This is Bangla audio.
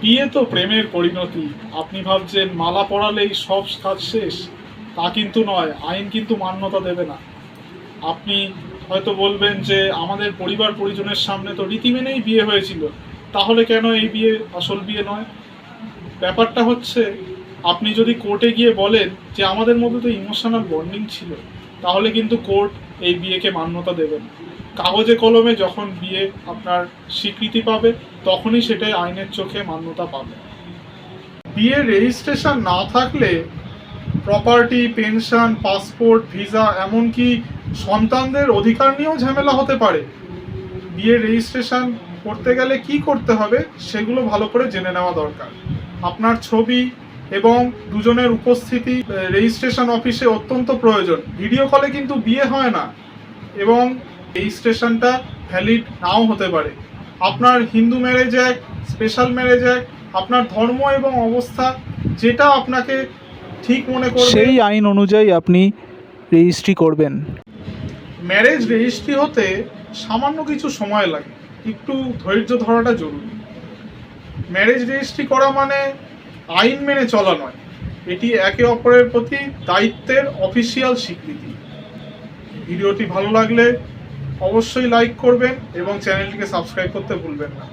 বিয়ে তো প্রেমের পরিণতি। আপনি ভাবছেন, মালা পড়ালেই সব কাজ শেষ। তা কিন্তু নয়, আইন কিন্তু মান্যতা দেবে না। আপনি হয়তো বলবেন যে, আমাদের পরিবার পরিজনের সামনে তো রীতি মেনেই বিয়ে হয়েছিল। তাহলে কেন এই বিয়ে, আসল বিয়ে নয়? ব্যাপারটা হচ্ছে আপনি যদি কোর্টে গিয়ে বলেন যে আমাদের মধ্যে তো ইমোশনাল বন্ডিং ছিল, তাহলে কিন্তু কোর্ট এই বিয়েকে মান্যতা দেবেন। কাগজে কলমে যখন বিয়ে আপনার স্বীকৃতি পাবে, তখনই সেটাই আইনের চোখে মান্যতা পাবে। বিয়ের রেজিস্ট্রেশন না থাকলে প্রপার্টি পেনশন পাসপোর্ট ভিসা এমনকি সন্তানদের অধিকার নিয়েও ঝামেলা হতে পারে। বিয়ের রেজিস্ট্রেশন করতে গেলে কি করতে হবে, সেগুলো ভালো করে জেনে নেওয়া দরকার। আপনার ছবি এবং দুজনের উপস্থিতি রেজিস্ট্রেশন অফিসে অত্যন্ত প্রয়োজন। ভিডিও কলে কিন্তু বিয়ে হয় না এবং রেজিস্ট্রেশনটা ভ্যালিড নাও হতে পারে। আপনার Hindu marriage act special marriage act আপনার ধর্ম এবং অবস্থা যেটা আপনাকে ঠিক মনে করবে। সেই আইন অনুযায়ী আপনি রেজিস্ট্রি করবেন। ম্যারেজ রেজিস্ট্রি হতে সামান্য কিছু সময় লাগে। একটু ধৈর্য ধরাটা জরুরি। ম্যারেজ রেজিস্ট্রি করা মানে আইন মেনে চলা নয়। এটি একে অপরের প্রতি দায়িত্বের অফিসিয়াল স্বীকৃতি। ভিডিওটি ভালো লাগলে অবশ্যই লাইক করবেন এবং চ্যানেলটিকে সাবস্ক্রাইব করতে ভুলবেন না।